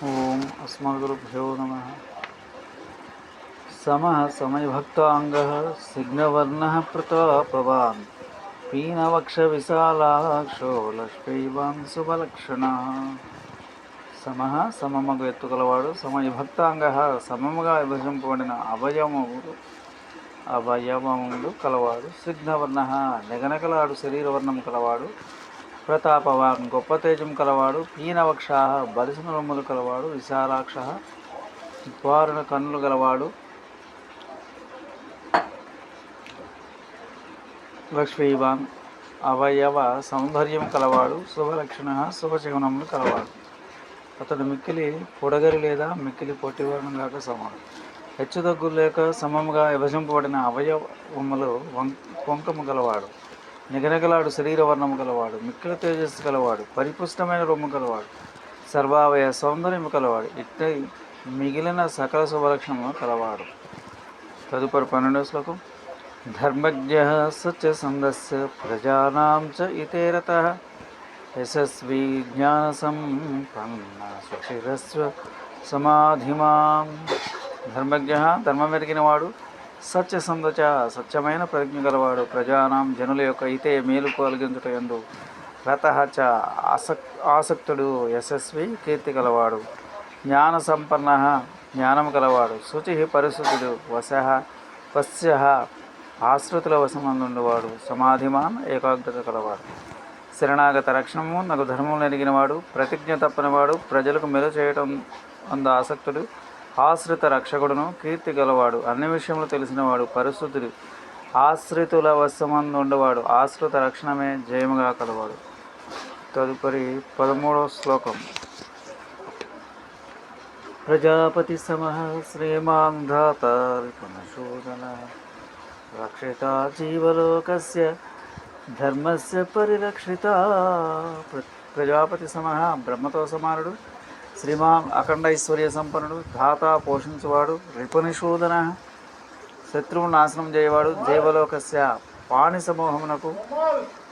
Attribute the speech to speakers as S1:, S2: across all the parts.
S1: ఓం అస్మద్గురుభ్యో నమ సమ సమయభక్తాంగ సిగ్నవర్ణः ప్రతాపవాన్ పీనవక్షవిశాలాక్షో లక్ష్మీవాన్ శుభలక్షణ సమః సమమగు ఎత్తుగలవాడు సమయభక్తాంగ సమముగా విభజింపబడిన అవయవములు అవయవములు కలవాడు సిగ్నవర్ణ నెగనగలాడు శరీరవర్ణం కలవాడు ప్రతాపవాన్ గొప్ప తేజం కలవాడు పీనవక్ష బలిసిన రొమ్ములు కలవాడు విశాలాక్ష ద్వారుణ కన్నులు గలవాడు. లక్ష్మీవాన్ అవయవ సౌందర్యం కలవాడు శుభలక్షణ శుభశివనములు కలవాడు. అతడు మిక్కిలి పొడగరి లేదా మిక్కిలి పొట్టివర్ణం కాక సమానం. హెచ్చుతగ్గులు లేక సమముగా విభజింపబడిన అవయవములు వం- వంకము గలవాడు. నిగనగలాడు శరీర వర్ణము గలవాడు మిక్కిల తేజస్సు గలవాడు పరిపుష్టమైన రొమ్ము గలవాడు సర్వావయ సౌందర్యము కలవాడు ఇట్ట మిగిలిన సకల శుభలక్షణము కలవాడు. తదుపరి పన్నెండవ శ్లోకం. ధర్మజ్ఞ సత్యసంధస్య ప్రజానాం చ ఇతేరత యశస్వి జ్ఞానసంపన్న స్వశిరస్వ సమాధిమాం. ధర్మజ్ఞ ధర్మం ఎరిగినవాడు సత్యసంధచ సత్యమైన ప్రజ్ఞ గలవాడు ప్రజానాం జనుల యొక్క ఇతే మేలు కలిగించుట ఎందు రత చ ఆసక్ ఆసక్తుడు యశస్వి కీర్తి గలవాడు. జ్ఞాన సంపన్న జ్ఞానము గలవాడు. శుచి పరిశుద్ధుడు వశ వశ్య ఆశ్రుతుల వశమందుండువాడు సమాధిమాన్ ఏకాగ్రత గలవాడు. శరణాగత రక్షణము నాకు ధర్మం ఎరిగినవాడు. ప్రతిజ్ఞ తప్పనివాడు. ప్రజలకు మెలు చేయటం అంద ఆసక్తుడు. ఆశ్రిత రక్షకుడును కీర్తి గలవాడు అన్ని విషయంలో తెలిసినవాడు పరిస్థితులు ఆశ్రితుల వశమందు ఉండేవాడు ఆశ్రిత రక్షణమే జయముగా కలవాడు. తదుపరి పదమూడవ శ్లోకం. ప్రజాపతి సమః శ్రీమాన్ ధాతారిపునశోదన రక్షిత జీవలోకస్య ధర్మస్య పరిరక్షిత. ప్రజాపతి సమః బ్రహ్మతో సమానుడు. శ్రీమాన్ అఖండ ఐశ్వర్య సంపన్నుడు ధాత పోషించువాడు రిపునిషూదన శత్రువు నాశనం చేయవాడు దేవలోకస్య పాణి సమూహమునకు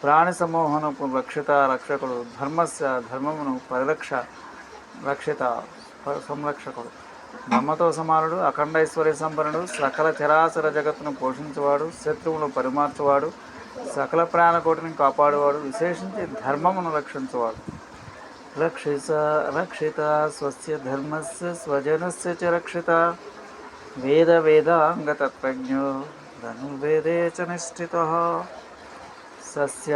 S1: ప్రాణి సమూహమునకు రక్షిత రక్షకుడు ధర్మస్య ధర్మమును పరిరక్ష రక్షిత ప- సంరక్షకుడు. బ్రహ్మతో సమానుడు అఖండ ఐశ్వర్య సంపన్నుడు సకల చరాచర జగత్తును పోషించువాడు శత్రువును పరిమార్చువాడు సకల ప్రాణకోటిని కాపాడువాడు విశేషించి ధర్మమును రక్షించువాడు. రక్షిత రక్షిత స్వస్య ధర్మస్య స్వజనస్య చ రక్షిత వేద వేదాంగతత్వజ్ఞో ధనుర్వేదే చ నిష్ఠిత సస్య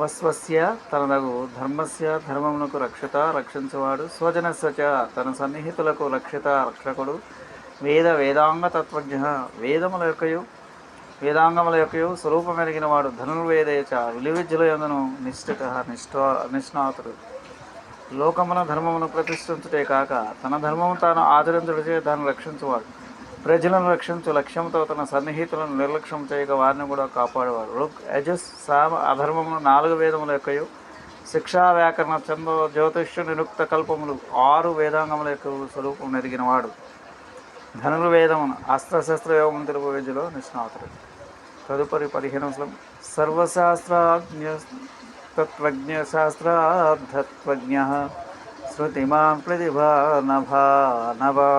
S1: వస్వస్య తనదగు ధర్మస్య ధర్మమునకు రక్షిత రక్షించువాడు స్వజనస్య చ తన సన్నిహితులకు రక్షిత రక్షకుడు। వేద వేదాంగ తత్వజ్ఞ వేదముల యొక్క వేదాంగముల యొక్క స్వరూపమెరిగిన వాడు ధనుర్వేదే చ విలువిద్యల యందును నిష్ఠిత నిష్ఠ నిష్ణాతుడు. లోకమున ధర్మమును ప్రతిష్ఠించుటే కాక తన ధర్మము తాను ఆదరించుడిచే దాన్ని రక్షించువాడు. ప్రజలను రక్షించు లక్ష్యంతో తన సన్నిహితులను నిర్లక్ష్యం చేయక వారిని కూడా కాపాడేవాడు. రుక్ యజస్ సామ అధర్మమును నాలుగు వేదముల యొక్కయు శిక్షా వ్యాకరణ చంద్ర జ్యోతిష్య నిరుక్త కల్పములు ఆరు వేదాంగముల యొక్క స్వరూపం ఎరిగినవాడు ధనుర్వేదమును అస్త్రశస్త్ర యోగం తెలుపు విద్యలో నిష్ణాతుడు. తదుపరి పదిహేను శ్లోకం. సర్వశాస్త్రాజ్ఞ తత్వజ్ఞ శాస్త్రార్థత్వజ్ఞ శృతిమాన్ ప్రతిభానభానవాన్ నభా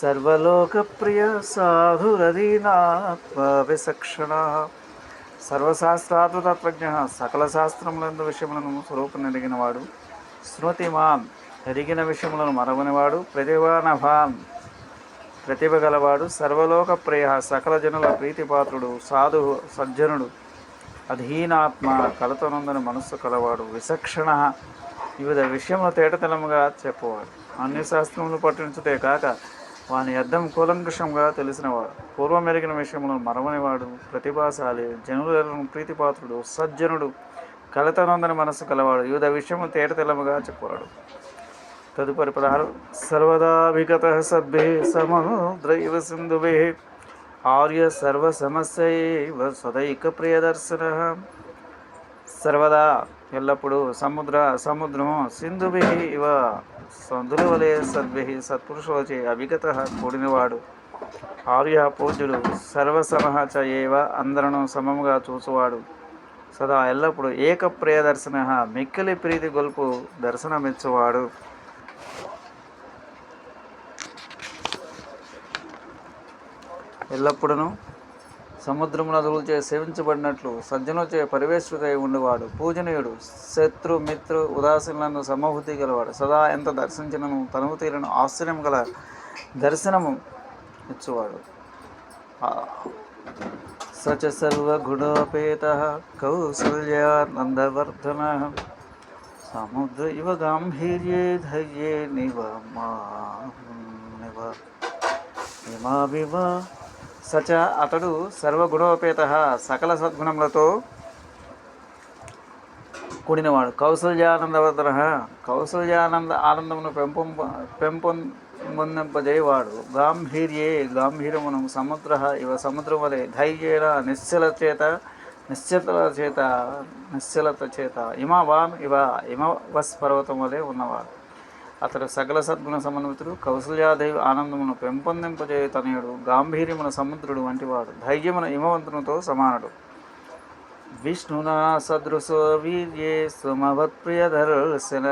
S1: సర్వలోకప్రియ సాధురదీనాత్మ విచక్షణ సర్వశాస్త్రార్థ తత్వజ్ఞ సకల శాస్త్రములందు విషయములను స్వరూపం ఎరిగినవాడు శృతిమాన్ ఎరిగిన విషయములను మరవనివాడు. ప్రతిభానభాన్ ప్రతిభ గలవాడు సర్వలోక ప్రేయ సకల జనుల ప్రీతిపాత్రుడు సాధు సజ్జనుడు అధీనాత్మ కలతనందని మనస్సు కలవాడు విచక్షణ వివిధ విషయంలో తేటతెలముగా చెప్పవాడు. అన్ని శాస్త్రములు పట్టించుటే కాక వాని అర్థం కూలంకషంగా తెలిసినవాడు. పూర్వం మెరిగిన విషయములను మరవనివాడు ప్రతిభాశాలి జనులను ప్రీతిపాత్రుడు సజ్జనుడు కలతనందని మనస్సు కలవాడు వివిధ విషయములు తేటతెలముగా చెప్పవాడు. తదుపరి పదహారు సర్వదాభిగత సద్భి సముద్రైవ సింధుభి ఆర్య సర్వసమస్యైవ సదైక ప్రియదర్శన సర్వదా ఎల్లప్పుడూ సముద్ర సముద్రం సింధుభి ఇవ సంధుల వలె సద్భి సత్పురుషులచే అభిగత కూడినవాడు. ఆర్య పూజ్యుడు సర్వసమహ చ ఏవ అందరను సమముగా చూసువాడు సదా ఎల్లప్పుడూ ఏక ప్రియదర్శన మిక్కిలి ప్రీతి గొల్పు దర్శనమిచ్చువాడు. ఎల్లప్పుడూ సముద్రము నదులచే సేవించబడినట్లు సజ్జనులచే పరివేష్టితై ఉండేవాడు. పూజనీయుడు శత్రు మిత్రు ఉదాసీనులను సమహుతి గలవాడు. సదా ఎంత దర్శించినను తనువు తీరను ఆశ్చర్యం గల దర్శనము ఇచ్చువాడు. సచ సర్వగుణోపేత కౌసల్యానందవర్ధన సముద్ర ఇవ గాంభీర్యే ధైర్యే నివ మా నివ ఇమావివ సచ అతడు సర్వగుణోపేత సకల సద్గుణములతో కూడినవాడు. కౌసల్యానందవర్ధన కౌసల్యానంద ఆనందమును పెంపొం పెంపొందింపజేయవాడు గాంభీర్యే గాంభీర్యమును సముద్ర ఇవ సముద్రం వలె ధైర్యేణ నిశ్చల చేత నిశ్చలత చేత నిశ్చలత చేత. ఇమవాన్ ఇవ ఇమవస్ పర్వతం వలె ఉన్నవాడు. అతడు సకల సద్గుణ సమన్వితుడు కౌసల్యాదేవి ఆనందమును పెంపొందింపజే తనయుడు గాంభీర్యమున సముద్రుడు వంటివాడు ధైర్యమున హిమవంతునితో సమానుడు. విష్ణునా సదృశో వీర్యే సుమవత్ప్రియదర్శన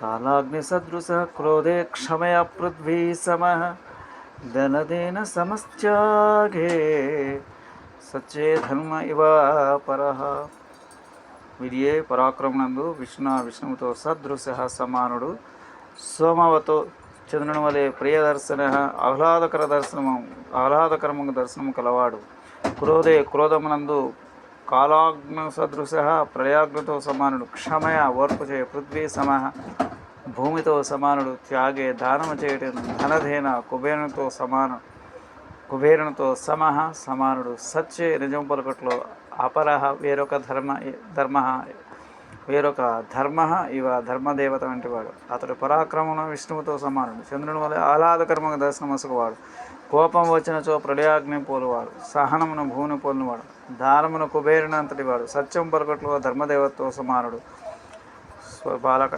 S1: కాలాగ్ని సదృశ క్రోధే క్షమయ పృథ్వీ సమ ధనదేన సమస్త్యాగే సచ్చే ధర్మ ఇవ పరః. వీర్యే పరాక్రమనందు విష్ణు విష్ణువుతో సదృశ సమానుడు. సోమవతో చంద్రుని వలె ప్రియదర్శన ఆహ్లాదకర దర్శనము ఆహ్లాదకరము దర్శనము కలవాడు. క్రోధే క్రోధమునందు కాలాగ్న సదృశ ప్రయాగ్నితో సమానుడు. క్షమయ ఓర్పు చేయ పృథ్వీ సమ భూమితో సమానుడు. త్యాగే దానము చేయటం ధనధేన కుబేరునితో సమాను కుబేరునితో సమహ సమానుడు. సత్యే నిజం పలుకట్లో అపర వేరొక ధర్మ ధర్మ వేరొక ధర్మ ఇవ ధర్మదేవత వంటివాడు. అతడు పరాక్రమణ విష్ణువుతో సమానుడు. చంద్రుని వల్ల ఆహ్లాదకరముగా దర్శనమసుకువాడు కోపం వచ్చినచో ప్రళయాగ్ని పోలువాడు. సహనమును భూమిని పోలినవాడు. దానమును కుబేరునంతటి అంతటివాడు సత్యం పలుకట్లో ధర్మదేవతో సమానుడు. స్వ బాలక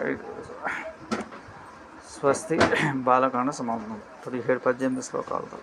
S1: స్వస్తి బాలకాండ సమాప్తం. పదిహేడు పద్దెనిమిది శ్లోకాలతో.